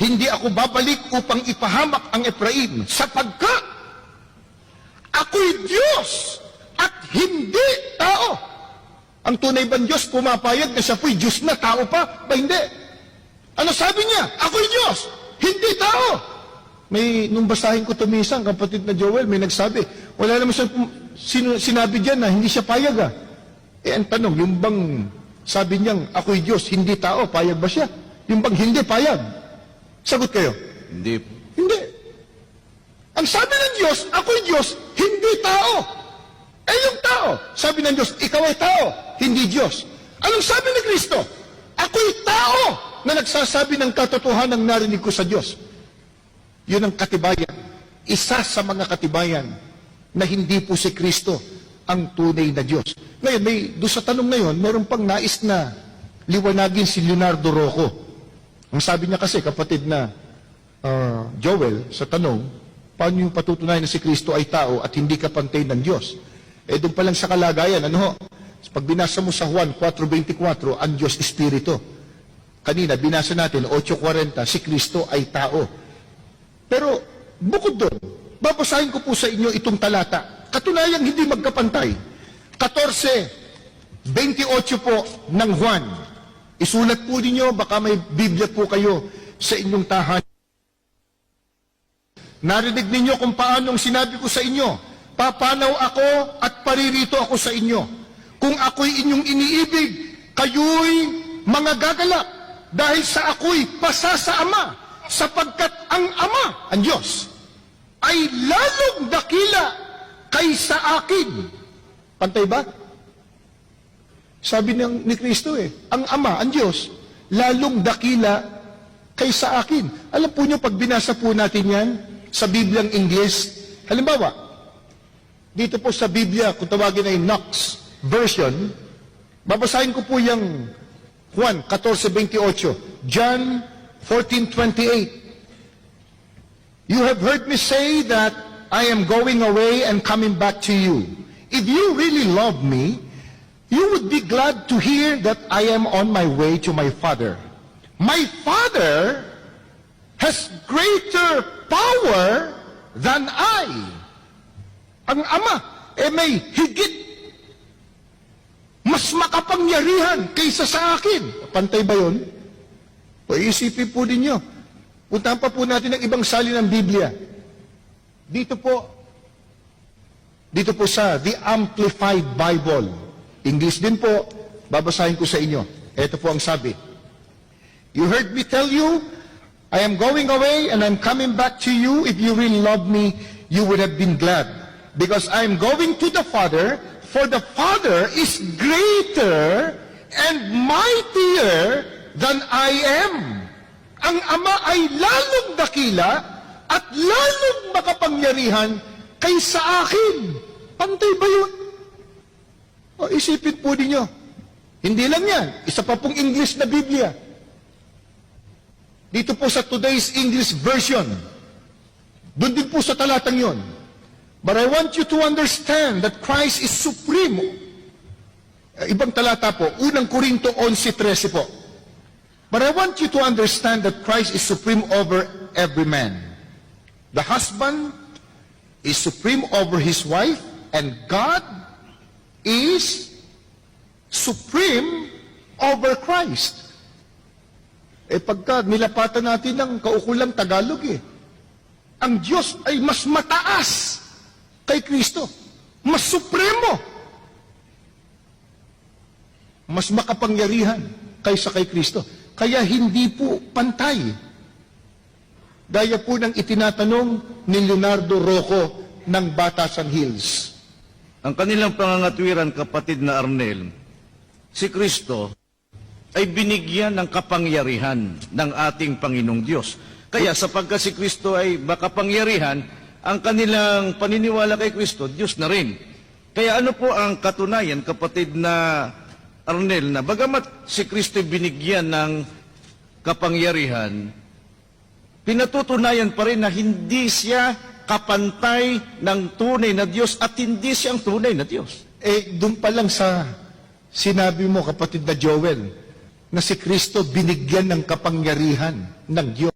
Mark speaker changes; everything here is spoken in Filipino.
Speaker 1: hindi ako babalik upang ipahamak ang Ephraim sapagkat ako'y Diyos at hindi tao. Ang tunay bang Diyos pumapayag na siya po'y Diyos na tao pa? Ba hindi? Ano sabi niya? Ako'y Diyos, hindi tao. May, nung basahin ko tumisang, kapatid na Joel, may nagsabi, wala naman siya, sino, sinabi diyan na hindi siya payag ah. Eh, ang tanong, yung bang sabi niyang, ako'y Diyos, hindi tao, payag ba siya? Yung bang hindi payag? Sagot kayo.
Speaker 2: Hindi.
Speaker 1: Hindi. Ang sabi ng Diyos, ako'y Diyos, hindi tao. Eh yung tao, sabi ng Diyos, ikaw ay tao, hindi Diyos. Anong sabi ni Kristo? Ako'y tao na nagsasabi ng katotohanan ng narinig ko sa Diyos. Yun ang katibayan. Isa sa mga katibayan na hindi po si Kristo ang tunay na Diyos. Ngayon, may, doon sa tanong na yun, meron pang nais na liwanagin si Leonardo Rocco. Ang sabi niya kasi, kapatid na ah, Joel, sa tanong, paano yung patutunayan na si Kristo ay tao at hindi ka pantay ng Diyos? Eh, doon pa lang sa kalagayan, ano ho? Pag binasa mo sa Juan 4.24, ang Diyos Espiritu. Kanina, binasa natin, 8.40, si Kristo ay tao. Pero, bukod doon, babasahin ko po sa inyo itong talata. Katunayang hindi magkapantay. 14, 28 po ng Juan. Isulat po ninyo, baka may Biblia po kayo sa inyong tahanan. Narinig ninyo kung paanong sinabi ko sa inyo, papanaw ako at paririto ako sa inyo. Kung ako'y inyong iniibig, kayo'y mga gagalak dahil sa ako'y pasa sa Ama, sapagkat ang Ama, ang Diyos, ay lalong dakila kaysa akin. Pantay ba? Sabi ng, ni Kristo eh, ang Ama, ang Diyos, lalong dakila kaysa akin. Alam po niyo, pag binasa po natin yan sa Bibliang Ingles, halimbawa, dito po sa Biblia, kung tawagin ay Knox version, babasahin ko po yung Juan 14.28, John 14.28. You have heard me say that I am going away and coming back to you. If you really love me, you would be glad to hear that I am on my way to my Father. My Father has greater power than I. Ang Ama, eh may higit mas makapangyarihan kaysa sa akin. Pantay ba yun? O isipin po ninyo. Puntahan pa po natin ang ibang sali ng Biblia. Dito po, dito po sa The Amplified Bible. English din po, babasahin ko sa inyo. Ito po ang sabi. You heard me tell you, I am going away and I'm coming back to you. If you really love me, you would have been glad. Because I am going to the Father, for the Father is greater and mightier than I am. Ang Ama ay lalong dakila at lalong makapangyarihan kaysa akin. Pantay ba yun? O isipin po ninyo. Hindi lang yan. Isa pa pong English na Biblia. Dito po sa today's English version. Doon din po sa talatang yon. But I want you to understand that Christ is supreme. Eh, Ibang talata po, unang Korinto 11.13 po. But I want you to understand that Christ is supreme over every man. The husband is supreme over his wife, and God is supreme over Christ. Eh pagka nilapatan natin ng kaukulang Tagalog eh, ang Diyos ay mas mataas kay Kristo. Mas supremo. Mas makapangyarihan kaysa kay Kristo. Kaya hindi po pantay. Gaya po ng itinatanong ni Leonardo Rocco ng Batasan Hills.
Speaker 2: Ang kanilang pangangatwiran, kapatid na Arnel, si Kristo ay binigyan ng kapangyarihan ng ating Panginoong Diyos. Kaya sapagkat si Kristo ay makapangyarihan, ang kanilang paniniwala kay Kristo, Diyos na rin. Kaya ano po ang katunayan, kapatid na Arnel, na bagamat si Kristo binigyan ng kapangyarihan, pinatutunayan pa rin na hindi siya kapantay ng tunay na Diyos at hindi siyang tunay na Diyos.
Speaker 1: Eh, doon pa lang sa sinabi mo, kapatid na Joel, na si Kristo binigyan ng kapangyarihan ng Diyos.